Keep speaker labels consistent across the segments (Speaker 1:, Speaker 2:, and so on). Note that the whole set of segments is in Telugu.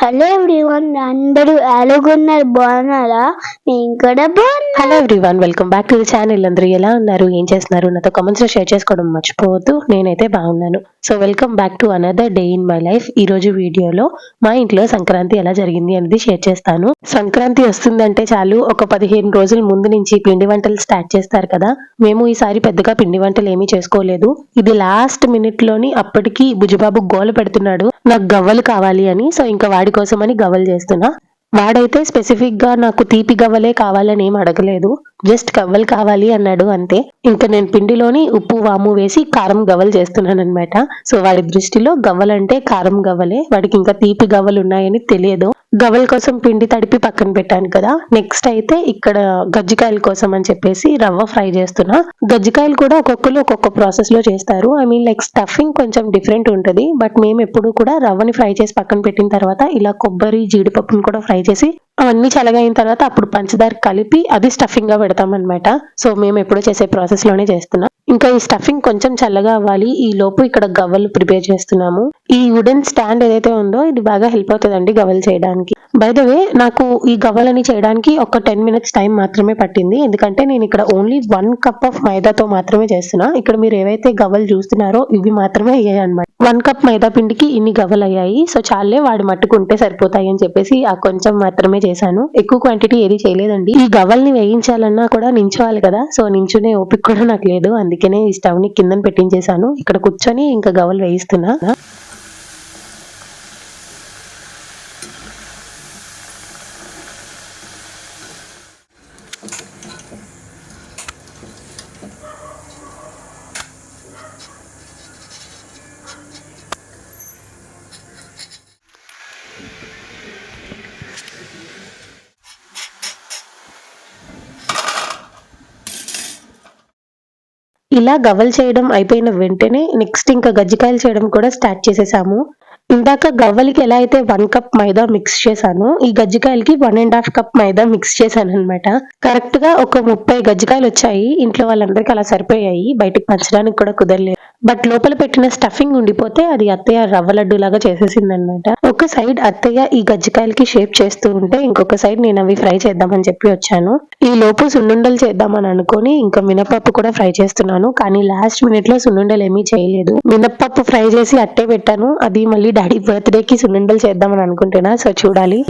Speaker 1: హలో ఎవ్రీవన్ అందరూ ఎలాగున్నారు బాగున్నారా? నేను కూడా బాగున్నా.
Speaker 2: Hello everyone welcome back to the channel అందరూ ఎలా ఉన్నారు? ఏం చేస్తున్నారు? నాతో కామెంట్స్లో షేర్ చేసుకోవడం మర్చిపోవద్దు. నేనైతే బాగున్నాను. So welcome back to another day in my life ఈ రోజు వీడియోలో మా ఇంట్లో సంక్రాంతి ఎలా జరిగింది అనేది షేర్ చేస్తాను. సంక్రాంతి వస్తుందంటే చాలు ఒక పదిహేను రోజుల ముందు నుంచి పిండి వంటలు స్టార్ట్ చేస్తారు కదా. మేము ఈసారి పెద్దగా పిండి వంటలు ఏమీ చేసుకోలేదు. ఇది లాస్ట్ మినిట్లోని అప్పటికి బుజ్జిబాబు గోల పెడుతున్నాడు. నాకు గవ్వలు కావాలి అని సో ఇంకా వాడి కోసం అని గవ్వలు చేస్తున్నా. వాడైతే స్పెసిఫిక్గా నాకు తీపి గవ్వలే కావాలని ఏం అడగలేదు. జస్ట్ గవ్వలు కావాలి అన్నాడు అంతే. ఇంకా నేను పిండిలోని ఉప్పు వాము వేసి కారం గవ్వలు చేస్తున్నాను అనమాట సో వాడి దృష్టిలో గవ్వలంటే కారం గవ్వలే. వాడికి ఇంకా తీపి గవ్వలు ఉన్నాయని తెలియదు. గవ్వల కోసం పిండి తడిపి పక్కన పెట్టాను కదా. నెక్స్ట్ అయితే ఇక్కడ గజ్జికాయల కోసం అని చెప్పేసి రవ్వ ఫ్రై చేస్తున్నా. గజ్జికాయలు కూడా ఒక్కొక్కరు ఒక్కొక్క ప్రాసెస్లో చేస్తారు. ఐ మీన్ లైక్ స్టఫింగ్ కొంచెం డిఫరెంట్ ఉంటుంది. బట్ మేము ఎప్పుడు కూడా రవ్వని ఫ్రై చేసి పక్కన పెట్టిన తర్వాత ఇలా కొబ్బరి జీడిపప్పును కూడా ఫ్రై చేసి అవన్నీ చల్లగైన తర్వాత అప్పుడు పంచదార కలిపి అది స్టఫింగ్గా పెడతామన్నమాట. సో మేము ఎప్పుడు చేసే ప్రాసెస్లోనే చేస్తున్నాం. ఇంకా ఈ స్టఫింగ్ కొంచెం చల్లగా అవ్వాలి. ఈ లోపు ఇక్కడ గవ్వలు ప్రిపేర్ చేస్తున్నాము. ఈ వుడెన్ స్టాండ్ ఏదైతే ఉందో ఇది బాగా హెల్ప్ అవుతుందండి గవ్వలు చేయడానికి. బై ద వే నాకు ఈ గవ్వలని చేయడానికి ఒక టెన్ మినిట్స్ టైం మాత్రమే పట్టింది. ఎందుకంటే నేను ఇక్కడ ఓన్లీ వన్ కప్ ఆఫ్ మైదాతో మాత్రమే చేస్తున్నా. ఇక్కడ మీరు ఏవైతే గవ్వలు చూస్తున్నారో ఇవి మాత్రమే అయ్యాయి అనమాట వన్ కప్ మైదా పిండికి ఇన్ని గవ్వలు అయ్యాయి. సో చాలే వాడి మట్టుకుంటే సరిపోతాయి అని చెప్పేసి ఆ కొంచెం మాత్రమే చేశాను. ఎక్కువ క్వాంటిటీ ఏది చేయలేదండి. ఈ గవ్వల్ని వేయించాలన్నా కూడా నించోవాలి కదా. సో నించునే ఓపిక కూడా నాకు లేదు. అందుకనే ఈ స్టవ్ని కిందన పెట్టించేశాను. ఇక్కడ కూర్చొని ఇంకా గవలు వేయిస్తున్నా. ఇలా గవ్వలు చేయడం అయిపోయిన వెంటనే నెక్స్ట్ ఇంకా గజ్జికాయలు చేయడం కూడా స్టార్ట్ చేసేసాము. ఇందాక గవ్వలకి ఎలా అయితే వన్ కప్ మైదా మిక్స్ చేశాను ఈ గజ్జికాయలకి one and half cup maida mix చేశాను అనమాట కరెక్ట్గా ఒక ముప్పై గజ్జికాయలు వచ్చాయి. ఇంట్లో వాళ్ళందరికీ అలా సరిపోయాయి. బయటకు పంచడానికి కూడా కుదరలేదు. బట్ లోపల పెట్టిన స్టఫింగ్ ఉండిపోతే అది అత్తయ్య రవ్వ లడ్డు లాగా చేసేసింది అనమాట ఒక సైడ్ అత్తయ్య ఈ గజ్జికాయలకి షేప్ చేస్తూ ఉంటే ఇంకొక సైడ్ నేను అవి ఫ్రై చేద్దామని చెప్పి వచ్చాను. ఈ లోపు సున్నుండలు చేద్దామని అనుకొని ఇంకా మినపప్పు కూడా ఫ్రై చేస్తున్నాను. కానీ లాస్ట్ మినిట్లో సున్నుండలు ఏమీ చేయలేదు. మినపప్పు ఫ్రై చేసి అట్టే పెట్టాను. అది మళ్ళీ డాడీ బర్త్డే కి సున్నుండలు చేద్దామని అనుకుంటున్నా సో చూడాలి.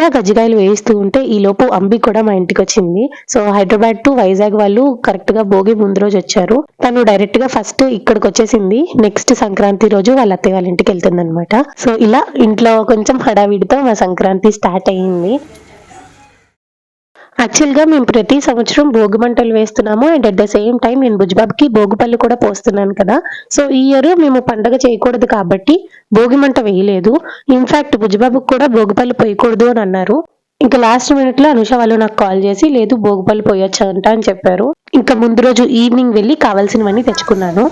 Speaker 2: ఇలా గజ్జికాయలు వేయిస్తూ ఉంటే ఈ లోపు అంబి కూడా మా ఇంటికి వచ్చింది. సో హైదరాబాద్ టు వైజాగ్ వాళ్ళు కరెక్ట్గా భోగి ముందు రోజు వచ్చారు. తను డైరెక్ట్గా ఫస్ట్ ఇక్కడికి వచ్చేసింది. నెక్స్ట్ సంక్రాంతి రోజు వాళ్ళ అత్తయ్య వాళ్ళ ఇంటికి వెళ్తుంది అనమాట సో ఇలా ఇంట్లో కొంచెం హడావిడితో మా సంక్రాంతి స్టార్ట్ అయ్యింది యాక్చువల్గా మేము ప్రతి సంవత్సరం భోగి మంటలు వేస్తున్నాము and at the same time నేను బుజ్జిబాబుకి భోగిపల్లి కూడా పోస్తున్నాను కదా. సో ఈ ఇయర్ మేము పండగ చేయకూడదు కాబట్టి భోగి మంట వేయలేదు. ఇన్ఫాక్ట్ బుజ్జిబాబుకి కూడా భోగిపల్లి పోయకూడదు అని అన్నారు. ఇంకా లాస్ట్ మినిట్లో అనుష వాళ్ళు నాకు కాల్ చేసి లేదు భోగిపల్లి పోయొచ్చు అంట అని చెప్పారు. ఇంకా ముందు రోజు ఈవినింగ్ వెళ్ళి కావాల్సినవన్నీ తెచ్చుకున్నాను.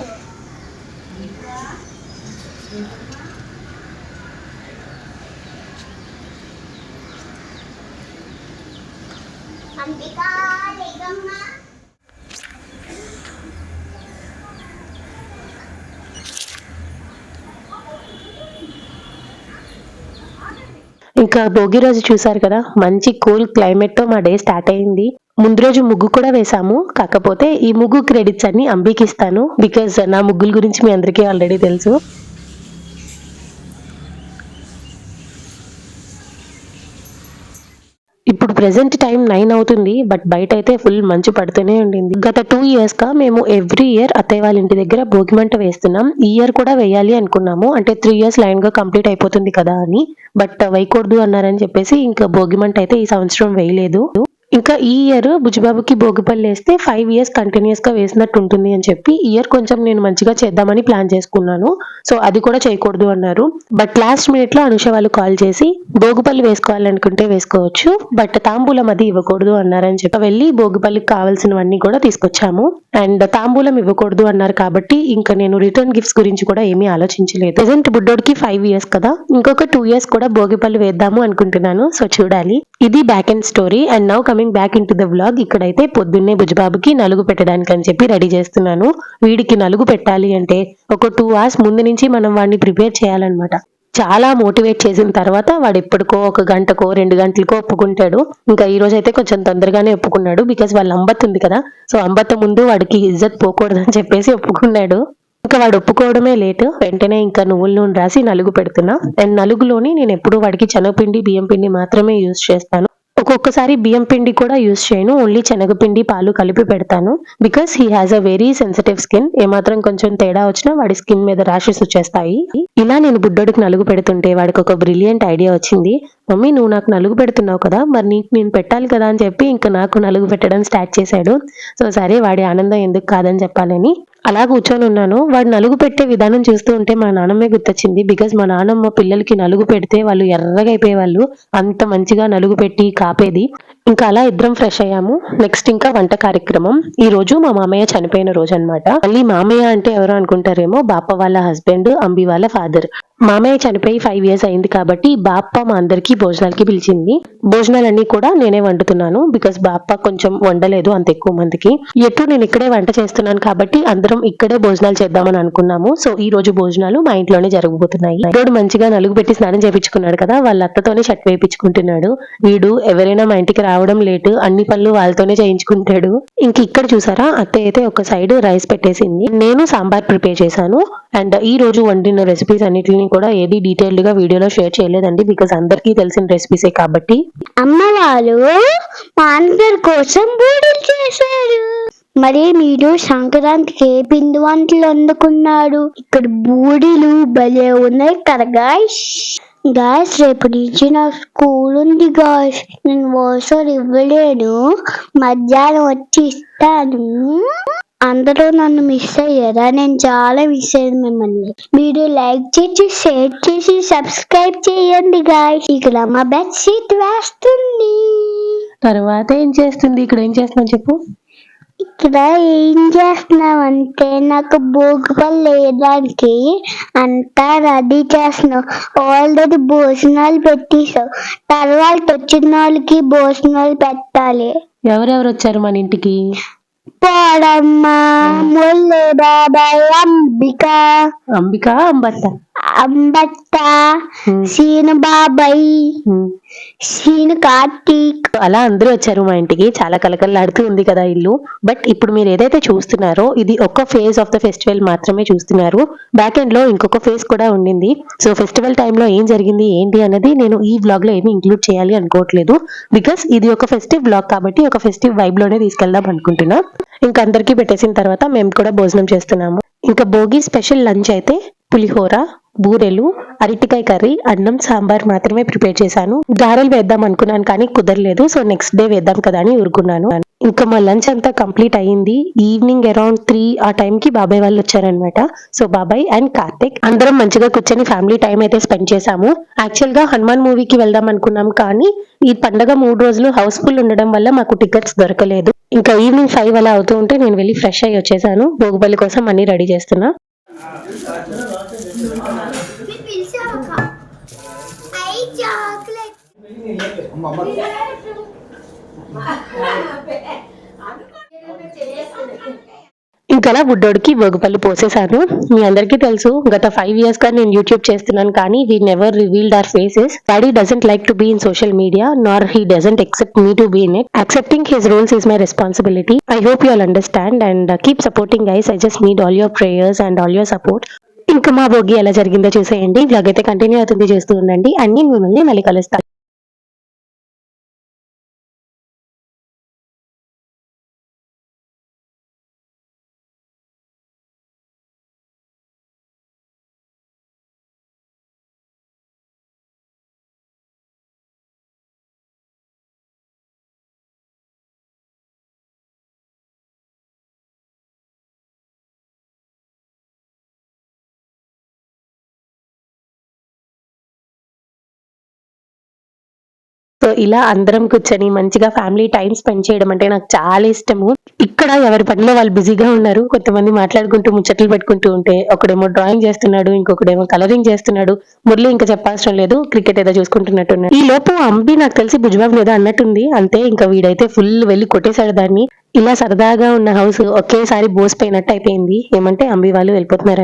Speaker 2: ఇంకా భోగి రోజు చూసారు కదా మంచి కూల్ క్లైమేట్తో మా డే స్టార్ట్ అయింది. ముందు రోజు ముగ్గు కూడా వేసాము కాకపోతే ఈ ముగ్గు క్రెడిట్స్ అన్ని అంబికి ఇస్తాను బికాజ్ నా ముగ్గుల గురించి మీ అందరికీ ఆల్రెడీ తెలుసు ఇప్పుడు ప్రెసెంట్ టైం నైన్ అవుతుంది బట్ బయట అయితే ఫుల్ మంచు పడుతూనే ఉండింది. గత టూ ఇయర్స్గా మేము ఎవ్రీ ఇయర్ అత్తయ్య వాళ్ళ ఇంటి దగ్గర భోగిమంట వేస్తున్నాం. ఈ ఇయర్ కూడా వేయాలి అనుకున్నాము. అంటే త్రీ ఇయర్స్ లైన్గా కంప్లీట్ అయిపోతుంది కదా అని. బట్ వేయకూడదు అన్నారని చెప్పేసి ఇంకా భోగిమంట అయితే ఈ సంవత్సరం వేయలేదు. ఇంకా ఈ ఇయర్ బుజ్జిబాబుకి భోగిపల్లి వేస్తే ఫైవ్ ఇయర్స్ కంటిన్యూస్గా వేసినట్టు ఉంటుంది అని చెప్పి ఇయర్ కొంచెం నేను మంచిగా చేద్దామని ప్లాన్ చేసుకున్నాను. సో అది కూడా చేయకూడదు అన్నారు. బట్ లాస్ట్ మినిట్లో అనుష వాళ్ళు కాల్ చేసి భోగిపల్లి వేసుకోవాలనుకుంటే వేసుకోవచ్చు బట్ తాంబూలం అది ఇవ్వకూడదు అన్నారని చెప్పి వెళ్ళి భోగిపల్లికి కావాల్సినవన్నీ కూడా తీసుకొచ్చాము. అండ్ తాంబూలం ఇవ్వకూడదు అన్నారు కాబట్టి ఇంకా నేను రిటర్న్ గిఫ్ట్స్ గురించి కూడా ఏమీ ఆలోచించలేదు. ప్రజెంట్ బుడ్డోడికి ఫైవ్ ఇయర్స్ కదా ఇంకొక టూ ఇయర్స్ కూడా భోగిపల్లి వేద్దాము అనుకుంటున్నాను. సో చూడాలి. ఇది back and story and now coming back in to the vlog ఇక్కడైతే పొద్దున్నే భుజబాబుకి నలుగు పెట్టడానికి అని చెప్పి రెడీ చేస్తున్నాను. వీడికి నలుగు పెట్టాలి అంటే ఒక టూ అవర్స్ ముందు నుంచి మనం వాడిని ప్రిపేర్ చేయాలన్నమాట. చాలా మోటివేట్ చేసిన తర్వాత వాడు ఎప్పటికో ఒక గంటకో రెండు గంటలకో ఒప్పుకుంటాడు. ఇంకా ఈ రోజు అయితే కొంచెం తొందరగానే ఒప్పుకున్నాడు బికాస్ వాళ్ళ అంబత్ ఉంది కదా. సో అంబత్ ముందు వాడికి ఇజ్జత్ పోకూడదని చెప్పేసి ఒప్పుకున్నాడు. ఇంకా వాడు ఒప్పుకోవడమే లేట్. వెంటనే ఇంకా నువ్వుల నూనె రాసి నలుగు పెడుతున్నా. అండ్ నలుగులోని నేను ఎప్పుడు వాడికి శనగపిండి బియ్యం పిండి మాత్రమే యూజ్ చేస్తాను. ఒక్కొక్కసారి బియ్యం పిండి కూడా యూజ్ చేయను. ఓన్లీ శనగపిండి పాలు కలిపి పెడతాను. Because he has a very sensitive skin. ఏమాత్రం కొంచెం తేడా వచ్చినా వాడి స్కిన్ మీద ర్యాషెస్ వచ్చేస్తాయి. ఇలా నేను బుడ్డోడికి నలుగు పెడుతుంటే వాడికి ఒక బ్రిలియంట్ ఐడియా వచ్చింది. మమ్మీ నువ్వు నాకు నలుగు పెడుతున్నావు కదా మరి నీకు నేను పెట్టాలి కదా అని చెప్పి ఇంకా నాకు నలుగు పెట్టడం స్టార్ట్ చేశాడు. సో సరే వాడి ఆనందం ఎందుకు కాదని చెప్పాలని. అలా కూర్చొని ఉన్నాను. వాడు నలుగు పెట్టే విధానం చూస్తూ ఉంటే మా నాన్నమ్మే గుర్తొచ్చింది. బికాజ్ మా నాన్నమ్మ పిల్లలకి నలుగు పెడితే వాళ్ళు ఎర్రగా అయిపోయేవాళ్ళు. అంత మంచిగా నలుగు పెట్టి కాపేది. ఇంకా అలా ఇద్దరం ఫ్రెష్ అయ్యాము. నెక్స్ట్ ఇంకా వంట కార్యక్రమం. ఈ రోజు మా మామయ్య చనిపోయిన రోజు అన్నమాట మళ్ళీ మామయ్య అంటే ఎవరు అనుకుంటారేమో బాప వాళ్ళ హస్బెండ్ అంబి వాళ్ళ ఫాదర్ మామయ్య చనిపోయి ఫైవ్ ఇయర్స్ అయింది కాబట్టి బాప్ప మా అందరికి భోజనాలకి పిలిచింది. భోజనాలన్నీ కూడా నేనే వండుతున్నాను బికాస్ బాప్ప కొంచెం వండలేదు అంత ఎక్కువ మందికి. ఎటు నేను ఇక్కడే వంట చేస్తున్నాను కాబట్టి అందరం ఇక్కడే భోజనాలు చేద్దామని అనుకున్నాము. సో ఈ రోజు భోజనాలు మా ఇంట్లోనే జరగబోతున్నాయి. వీడు మంచిగా నలుగు పెట్టి స్నానం చేపించుకున్నాడు కదా వాళ్ళ అత్తతోనే షర్ట్ వేయించుకుంటున్నాడు వీడు ఎవరైనా మా ఇంటికి రావడం లేటు. అన్ని పనులు వాళ్ళతోనే చేయించుకుంటాడు. ఇంక ఇక్కడ చూసారా? అత్త అయితే ఒక సైడ్ రైస్ పెట్టేసింది. నేను సాంబార్ ప్రిపేర్ చేశాను. అండ్ ఈ రోజు వండిన రెసిపీస్ అన్నిటిని కూడా ఏది డీటెయిల్డ్గా వీడియోలో షేర్ చేయలేదండి. బికాస్ అందరికీ తెలిసిన రెసిపీసే కాబట్టి.
Speaker 1: అమ్మ మా అందరి కోసం బూరెలు చేశారు. మరి మీరు సంక్రాంతికి ఏ పిండి వంటలు వండుకున్నారు? ఇక్కడ బూరెలు భలే ఉన్నాయి కరగాయ్. గాయస్ రేపు నుంచి నా స్కూల్ ఉంది గాయస్ నేను ఓసారి ఇవ్వలేను. మధ్యాహ్నం వచ్చి ఇస్తాను. అందరూ నన్ను మిస్ అయ్యారా? నేను చాలా మిస్ అయ్యాను మిమ్మల్ని. మీరు లైక్ చేసి షేర్ చేసి సబ్స్క్రైబ్ చేయండి గాయస్ ఇక్కడ మా బెడ్ షీట్ వేస్తుంది.
Speaker 2: తర్వాత ఏం చేస్తుంది? ఇక్కడ ఏం చేస్తున్నావు చెప్పు.
Speaker 1: ఇక్కడ ఏం చేస్తున్నావంటే నాకు భోగిపళ్ళు వేయడానికి అంతా రెడీ చేస్తున్నావు. ఆల్రెడీ భోజనాలు పెట్టేసావు తర్వాత వచ్చిన వాళ్ళకి భోజనాలు పెట్టాలి.
Speaker 2: ఎవరెవరు వచ్చారు మన ఇంటికి?
Speaker 1: పోడమ్మ ముల్లే బాబాయ్ అంబిక.
Speaker 2: అంబిక అంబత్త. Hmm.
Speaker 1: సీను బాబాయ్. సీను కార్తీక్.
Speaker 2: అలా అందరూ వచ్చారు మా ఇంటికి. చాలా కలకలలాడుతూ ఉంది కదా ఇల్లు. బట్ ఇప్పుడు మీరు ఏదైతే చూస్తున్నారో ఇది ఒక ఫేజ్ ఆఫ్ ద ఫెస్టివల్ మాత్రమే చూస్తున్నారు. బ్యాక్ ఎండ్లో ఇంకొక ఫేజ్ కూడా ఉండింది. సో ఫెస్టివల్ టైంలో ఏం జరిగింది ఏంటి అన్నది నేను ఈ వ్లాగ్లో ఏమి ఇంక్లూడ్ చేయాలి అనుకోవట్లేదు. బికాస్ ఇది ఒక ఫెస్టివ్ వ్లాగ్ కాబట్టి ఒక ఫెస్టివ్ వైబ్లోనే తీసుకెళ్దాం అనుకుంటున్నా. ఇంకా అందరికీ పెట్టేసిన తర్వాత మేము కూడా భోజనం చేస్తున్నాము. ఇంకా భోగి స్పెషల్ లంచ్ అయితే పులిహోర బూరెలు అరటికాయ కర్రీ అన్నం సాంబార్ మాత్రమే ప్రిపేర్ చేశాను. గారెలు వేద్దాం అనుకున్నాను కానీ కుదరలేదు సో నెక్స్ట్ డే వేద్దాం కదా అని ఊరుకున్నాను. ఇంకా మా లంచ్ అంతా కంప్లీట్ అయ్యింది. ఈవినింగ్ అరౌండ్ త్రీ ఆ టైంకి కి బాబాయ్ వాళ్ళు వచ్చారనమాట సో బాబాయ్ అండ్ కార్తిక్ అందరం మంచిగా కూర్చొని ఫ్యామిలీ టైం అయితే స్పెండ్ చేశాము. యాక్చువల్గా హనుమాన్ మూవీకి వెళ్దాం అనుకున్నాం కానీ ఈ పండగ మూడు రోజులు హౌస్ఫుల్ ఉండడం వల్ల మాకు టికెట్స్ దొరకలేదు. ఇంకా ఈవినింగ్ ఫైవ్ అలా అవుతూ ఉంటే నేను వెళ్ళి ఫ్రెష్ అయ్యి వచ్చేసాను. భోగిపల్లి కోసం అన్ని రెడీ చేస్తున్నా. ఇంకా అలా బుడ్డోడికి భోగిపల్లి పోసేసాను మీ అందరికీ తెలుసు గత ఫైవ్ ఇయర్స్గా నేను యూట్యూబ్ చేస్తున్నాను కానీ we never revealed our faces daddy doesn't like to be in social media nor he doesn't accept me to be in it accepting his rules is my responsibility I hope you all understand and keep supporting us I just need all your prayers and all your support ఇంకా మా భోగి ఎలా జరిగిందో చూసేయండి. బ్లాగ్ అయితే కంటిన్యూ అవుతుంది. చేస్తూ ఉండండి. అన్ని మిమ్మల్ని మళ్ళీ కలుస్తాను సో ఇలా అందరం కూర్చొని మంచిగా ఫ్యామిలీ టైం స్పెండ్ చేయడం అంటే నాకు చాలా ఇష్టము. ఇక్కడ ఎవరి పనిలో వాళ్ళు బిజీగా ఉన్నారు కొంతమంది మాట్లాడుకుంటూ ముచ్చట్లు పెట్టుకుంటూ ఉంటే ఒకడేమో డ్రాయింగ్ చేస్తున్నాడు ఇంకొకడేమో కలరింగ్ చేస్తున్నాడు. మురళి ఇంకా చెప్పాల్సిన లేదు క్రికెట్ ఏదో చూసుకుంటున్నట్టున్నాడు ఈ లోపు అంబి నాకు తెలిసి భుజబాబు ఏదో అన్నట్టుంది అంతే ఇంకా వీడైతే ఫుల్ వెళ్ళి కొట్టేశాడు దాన్ని. ఇలా సరదాగా ఉన్న హౌస్ ఒకేసారి బోసిపోయినట్టు అయిపోయింది. ఏమంటే అంబి వాళ్ళు వెళ్ళిపోతున్నారు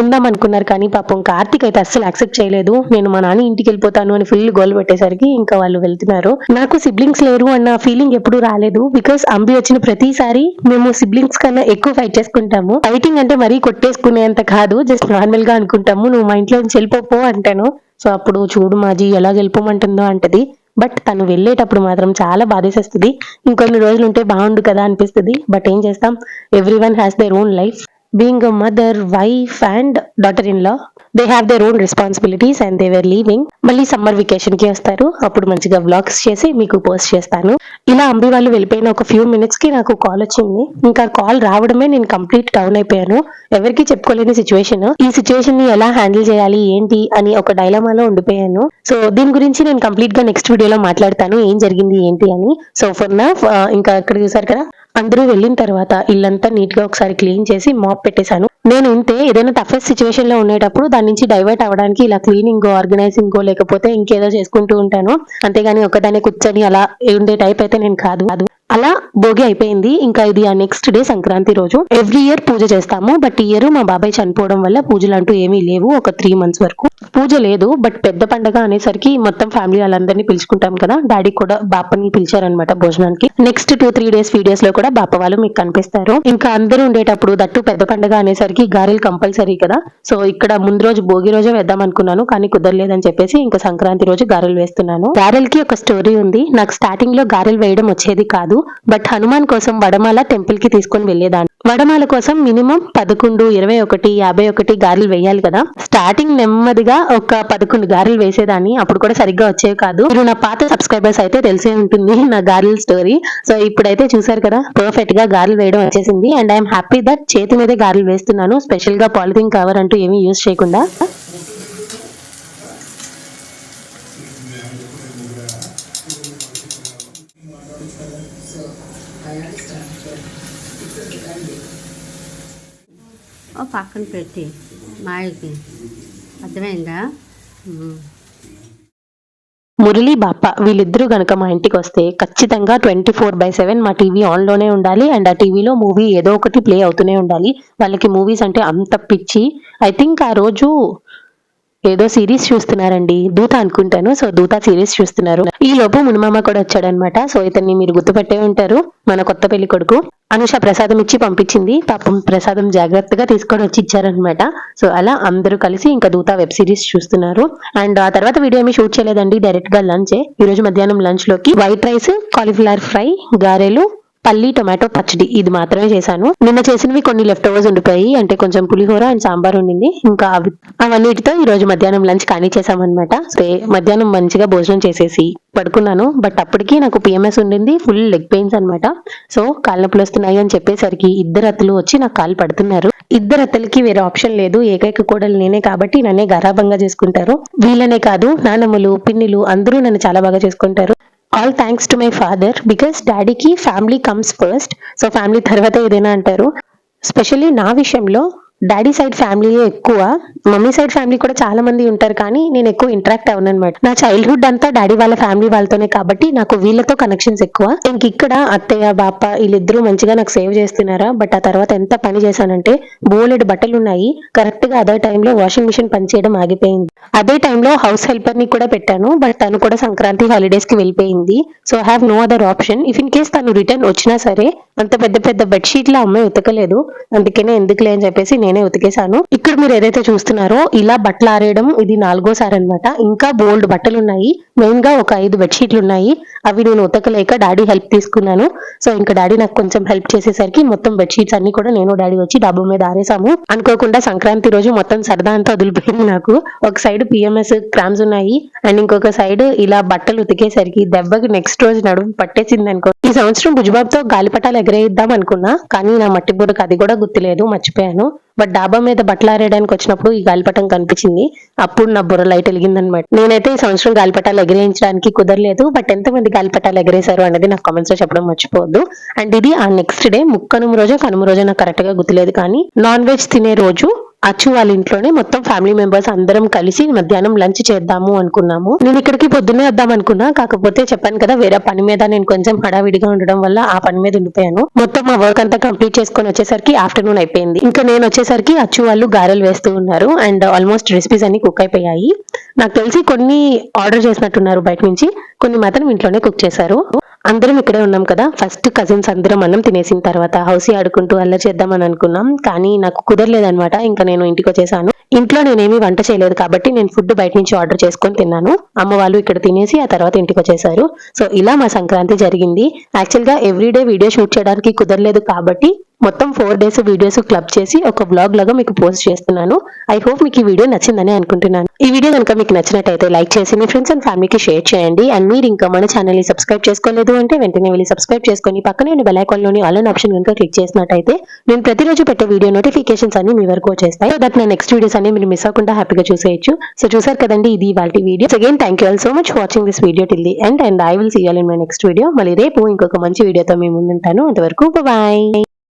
Speaker 2: ఉందామనుకున్నారు ఉందాం అనుకున్నారు కానీ పాపం కార్తిక్ అయితే అస్సలు యాక్సెప్ట్ చేయలేదు. నేను మా నాన్న ఇంటికి వెళ్ళిపోతాను అని ఫుల్ గోల్ పెట్టేసరికి ఇంకా వాళ్ళు వెళ్తున్నారు. నాకు సిబ్లింగ్స్ లేరు అన్న ఫీలింగ్ ఎప్పుడు రాలేదు బికాస్ అంబి వచ్చిన ప్రతిసారి మేము సిబ్లింగ్స్ కన్నా ఎక్కువ ఫైట్ చేసుకుంటాము. ఫైటింగ్ అంటే మరీ కొట్టేసుకునేంత కాదు జస్ట్ నార్మల్గా అనుకుంటాము. నువ్వు మా ఇంట్లో నుంచి వెళ్ళిపోపో అంటాను. సో అప్పుడు చూడు మాజీ ఎలా వెళ్ళిపోమంటుందో అంటది. బట్ తను వెళ్ళేటప్పుడు మాత్రం చాలా బాధేసేస్తుంది. ఇంకొన్ని రోజులు ఉంటే బాగుండు కదా అనిపిస్తుంది. బట్ ఏం చేస్తాం? Everyone has their own life being a mother wife and daughter in law they have their own responsibilities and they were leaving మళ్ళీ సమ్మర్ వెకేషన్కి వస్తారు. అప్పుడు మంచిగా బ్లాగ్స్ చేసి మీకు పోస్ట్ చేస్తాను. ఇలా అంబి వాళ్ళు వెళ్ళిపోయిన ఒక ఫ్యూ మినిట్స్కి నాకు కాల్ వచ్చింది. ఇంకా కాల్ రావడమే నేను కంప్లీట్ డౌన్ అయిపోయాను. ఎవరికి చెప్పుకోలేని సిచ్యువేషన్ ఈ సిచ్యువేషన్ని ఎలా హ్యాండిల్ చేయాలి ఏంటి అని ఒక డైలమాలో ఉండిపోయాను. సో దీని గురించి నేను కంప్లీట్గా నెక్స్ట్ వీడియోలో మాట్లాడతాను. ఏం జరిగింది ఏంటి అని. సో ఫర్ నా ఇంకా ఇక్కడ చూసారు కదా అందరూ వెళ్ళిన తర్వాత ఇల్లంతా నీట్గా ఒకసారి క్లీన్ చేసి మాప్ పెట్టేశాను. నేను ఇంతే ఏదైనా టఫెస్ట్ సిచ్యువేషన్లో ఉండేటప్పుడు దాని నుంచి డైవర్ట్ అవ్వడానికి ఇలా క్లీనింగ్ ఆర్గనైజింగ్ లేకపోతే ఇంకేదో చేసుకుంటూ ఉంటాను. అంతేగాని ఒకదాన్ని కూర్చొని అలా ఉండే టైప్ అయితే నేను కాదు కాదు. అలా భోగి అయిపోయింది. ఇంకా ఇది ఆ నెక్స్ట్ డే సంక్రాంతి రోజు. ఎవ్రీ ఇయర్ పూజ చేస్తాము. బట్ ఈ ఇయర్ మా బాబాయ్ చనిపోవడం వల్ల పూజలు అంటూ ఏమీ లేవు. ఒక త్రీ మంత్స్ వరకు. పూజ లేదు. బట్ పెద్ద పండగ అనేసరికి మొత్తం ఫ్యామిలీ వాళ్ళందరినీ పిలుచుకుంటాం కదా. డాడీ కూడా బాపని పిలిచారనమాట భోజనానికి. నెక్స్ట్ టూ త్రీ డేస్ వీడియోస్లో కూడా బాప వాళ్ళు మీకు కనిపిస్తారు. ఇంకా అందరూ ఉండేటప్పుడు దట్టు పెద్ద పండగ అనేసరికి గారెలు కంపల్సరీ కదా. సో ఇక్కడ ముందు రోజు భోగి రోజే వేద్దాం అనుకున్నాను. కానీ కుదరలేదని చెప్పేసి ఇంకా సంక్రాంతి రోజు గారెలు వేస్తున్నాను. గారెలకి ఒక స్టోరీ ఉంది. నాకు స్టార్టింగ్లో గారెలు వేయడం వచ్చేది కాదు. బట్ హనుమాన్ కోసం వడమాల టెంపుల్కి తీసుకొని వెళ్ళేదాన్ని. వడమాల కోసం మినిమం పదకొండు ఇరవై ఒకటి యాభై ఒకటి గారెలు వేయాలి కదా. స్టార్టింగ్ నెమ్మదిగా ఒక పదకొండు గారెలు వేసేదాన్ని. అప్పుడు కూడా సరిగ్గా వచ్చేవి కాదు. మీరు నా పాత సబ్స్క్రైబర్స్ అయితే తెలిసే ఉంటుంది నా గారెల స్టోరీ. సో ఇప్పుడైతే చూసారు కదా పర్ఫెక్ట్గా గారెలు వేయడం వచ్చేసింది. అండ్ ఐఎమ్ హ్యాపీ దట్ చేతి మీదే గారెలు వేస్తున్నాను. స్పెషల్గా పాలిథిన్ కవర్ అంటూ ఏమీ యూజ్ చేయకుండా.
Speaker 3: పక్కన పెట్టి మాయకి. అర్థమైందా?
Speaker 2: మురళి బాప్ప వీళ్ళిద్దరూ గనక మా ఇంటికి వస్తే ఖచ్చితంగా ట్వంటీ ఫోర్ బై సెవెన్ మా టీవీ ఆన్లోనే ఉండాలి. అండ్ ఆ టీవీలో మూవీ ఏదో ఒకటి ప్లే అవుతూనే ఉండాలి. వాళ్ళకి మూవీస్ అంటే అంత పిచ్చి. ఐ థింక్ ఆ రోజు ఏదో సిరీస్ చూస్తున్నారండి. దూత అనుకుంటాను. సో దూత సిరీస్ చూస్తున్నారు. ఈ లోపు మునిమామ కూడా వచ్చాడనమాట సో ఇతన్ని మీరు గుర్తుపట్టే ఉంటారు. మన కొత్త పెళ్ళి కొడుకు అనుష ప్రసాదం ఇచ్చి పంపించింది. పాపం ప్రసాదం జాగ్రత్తగా తీసుకొని వచ్చి ఇచ్చారనమాట సో అలా అందరూ కలిసి ఇంకా దూత వెబ్ సిరీస్ చూస్తున్నారు. అండ్ ఆ తర్వాత వీడియో ఏమి షూట్ చేయలేదండి. డైరెక్ట్గా లంచే. ఈ రోజు మధ్యాహ్నం లంచ్లోకి వైట్ రైస్ కాలీఫ్లవర్ ఫ్రై గారెలు పల్లి టొమాటో పచ్చడి. ఇది మాత్రమే చేశాను. నిన్న చేసినవి కొన్ని లెఫ్ట్ ఓవర్స్ ఉండిపోయి అంటే కొంచెం పులిహోర అండ్ సాంబార్ ఉండింది. ఇంకా అవి అవన్నిటితో ఈ రోజు మధ్యాహ్నం లంచ్ కానీ చేసామన్నమాట అనమాట మధ్యాహ్నం మంచిగా భోజనం చేసేసి పడుకున్నాను. బట్ అప్పటికి నాకు పిఎంఎస్ ఉండింది. ఫుల్ లెగ్ పెయిన్స్ అనమాట సో కాళ్ళ నొప్పులు వస్తున్నాయి అని చెప్పేసరికి ఇద్దరు అత్తలు వచ్చి నాకు కాలు పడుతున్నారు. ఇద్దరు అత్తలకి వేరే ఆప్షన్ లేదు. ఏకైక కోడలు నేనే కాబట్టి నన్నే గరాబంగా చేసుకుంటారు. వీళ్ళనే కాదు నానమ్మలు పిన్నిలు అందరూ నన్ను చాలా బాగా చేసుకుంటారు. All thanks to my father because డాడీకి family comes first so family తర్వాత ఏదైనా అంటారు. స్పెషల్లీ నా విషయంలో డాడీ సైడ్ ఫ్యామిలీ ఎక్కువ. మమ్మీ సైడ్ ఫ్యామిలీ కూడా చాలా మంది ఉంటారు కానీ నేను ఎక్కువ ఇంటరాక్ట్ అవ్వను అనమాట నా చైల్డ్హుడ్ అంతా డాడీ వాళ్ళ ఫ్యామిలీ వాళ్ళతోనే కాబట్టి నాకు వీళ్ళతో కనెక్షన్స్ ఎక్కువ. ఇంక ఇక్కడ అత్తయ్య బాప వీళ్ళిద్దరూ మంచిగా నాకు సేవ్ చేస్తున్నారా? బట్ ఆ తర్వాత ఎంత పని చేశానంటే బోలెడు బట్టలు ఉన్నాయి కరెక్ట్గా అదే టైంలో వాషింగ్ మిషన్ పనిచేయడం ఆగిపోయింది. అదే టైంలో హౌస్ హెల్పర్ని కూడా పెట్టాను. బట్ తను కూడా సంక్రాంతి హాలిడేస్కి వెళ్ళిపోయింది. So have no other option if in case తను రిటర్న్ వచ్చినా సరే అంత పెద్ద పెద్ద బెడ్షీట్లు అమ్మాయి ఉతకలేదు. అందుకనే ఎందుకులే అని చెప్పేసి నేనే ఉతికేశాను. ఇక్కడ మీరు ఏదైతే చూస్తున్నారో ఇలా బట్టలు ఆరేయడం ఇది నాలుగోసారి అన్నమాట. ఇంకా బోల్డ్ బట్టలు ఉన్నాయి మెయిన్గా ఒక ఐదు బెడ్షీట్లు ఉన్నాయి. అవి నేను ఉతకలేక డాడీ హెల్ప్ తీసుకున్నాను. సో ఇంకా డాడీ నాకు కొంచెం హెల్ప్ చేసేసరికి మొత్తం బెడ్షీట్స్ అన్ని కూడా నేను డాడీ వచ్చి డబ్బు మీద ఆరేసాము అనుకోకుండా సంక్రాంతి రోజు మొత్తం సరదా అంతా వదిలిపోయింది నాకు. ఒక సైడ్ పిఎంఎస్ క్రామ్స్ ఉన్నాయి. అండ్ ఇంకొక సైడ్ ఇలా బట్టలు ఉతికేసరికి దెబ్బకి నెక్స్ట్ రోజు నడుము పట్టేసింది అనుకో. ఈ సంవత్సరం భుజబాబుతో గాలిపటాలు ఎగరేద్దాం అనుకున్నా. కానీ నా మట్టి బుర్రకు అది కూడా గుర్తులేదు. మర్చిపోయాను. బట్ డాబా మీద బట్టలు ఆరేయడానికి వచ్చినప్పుడు ఈ గాలిపటం కనిపించింది. అప్పుడు నా బుర్ర లైట్ వెలిగిందనమాట నేనైతే ఈ సంవత్సరం గాలిపటాలు ఎగిరేయించడానికి కుదరలేదు బట్ ఎంతమంది గాలిపటాలు ఎగిరేశారు అనేది నాకు కామెంట్స్లో చెప్పడం మర్చిపోవద్దు. అండ్ ఇది ఆ నెక్స్ట్ డే ముక్కనుమ రోజు కనుమ రోజు నాకు కరెక్ట్గా గుర్తులేదు కానీ నాన్ వెజ్ తినే రోజు అచ్చు వాళ్ళ ఇంట్లోనే మొత్తం ఫ్యామిలీ మెంబర్స్ అందరం కలిసి మధ్యాహ్నం లంచ్ చేద్దాము అనుకున్నాము. నేను ఇక్కడికి పొద్దున్నే వద్దాం అనుకున్నా కాకపోతే చెప్పాను కదా వేరే పని మీద నేను కొంచెం హడావిడిగా ఉండడం వల్ల ఆ పని మీద ఉండిపోయాను. మొత్తం మా వర్క్ అంతా కంప్లీట్ చేసుకొని వచ్చేసరికి ఆఫ్టర్నూన్ అయిపోయింది. ఇంకా నేను వచ్చేసరికి అచ్చు వాళ్ళు గారెలు వేస్తూ ఉన్నారు అండ్ ఆల్మోస్ట్ రెసిపీస్ అన్ని కుక్ అయిపోయాయి. నాకు తెలిసి కొన్ని ఆర్డర్ చేసినట్టున్నారు బయట నుంచి. కొన్ని మాత్రం ఇంట్లోనే కుక్ చేశారు. అందరం ఇక్కడే ఉన్నాం కదా. ఫస్ట్ కజిన్స్ అందరం అన్నం తినేసిన తర్వాత హౌసీ ఆడుకుంటూ అల్లరి చేద్దామని అనుకున్నాం. కానీ నాకు కుదరలేదనమాట ఇంకా నేను ఇంటికి వచ్చేసాను. ఇంట్లో నేనేమి వంట చేయలేదు కాబట్టి నేను ఫుడ్ బయట నుంచి ఆర్డర్ చేసుకొని తిన్నాను. అమ్మ వాళ్ళు ఇక్కడ తినేసి ఆ తర్వాత ఇంటికి వచ్చేసారు సో ఇలా మా సంక్రాంతి జరిగింది. యాక్చువల్గా ఎవ్రీడే వీడియో షూట్ చేయడానికి కుదరలేదు కాబట్టి మొత్తం ఫోర్ డేస్ వీడియోస్ క్లబ్ చేసి ఒక బ్లాగ్ లాగా మీకు పోస్ట్ చేస్తున్నాను. ఐ హోప్ మీకు ఈ వీడియో నచ్చిందని అనుకుంటున్నాను. ఈ వీడియో కనుక మీకు నచ్చినట్టయితే లైక్ చేసి మీ ఫ్రెండ్స్ అండ్ ఫ్యామిలీకి షేర్ చేయండి. అండ్ మీరు ఇంకా మన ఛానల్ని సబ్స్క్రైబ్ చేసుకోలేదు అంటే వెంటనే వెళ్ళి సబ్స్క్రైబ్ చేసుకొని పక్కనే ఉన్న బెల్ ఐకాన్ ఆల్ ఆప్షన్ కనుక క్లిక్ చేసినట్టయితే నేను ప్రతిరోజు పెట్టే వీడియో నోటిఫికేషన్స్ అన్ని మీ వరకు వచ్చేస్తాయి. సో దట్ నా నెక్స్ట్ వీడియోస్ అన్ని మీరు మిస్ అవ్వకుండా హ్యాపీగా చూసేయచ్చు. సో చూసారు కదండి ఇది వాళ్ళ video again thank you all so much watching this video till the end and I will see in my next video మళ్ళీ రేపు ఇంకొక మంచి వీడియోతో మేము ముందుంటాను. అంతవరకు బాయ్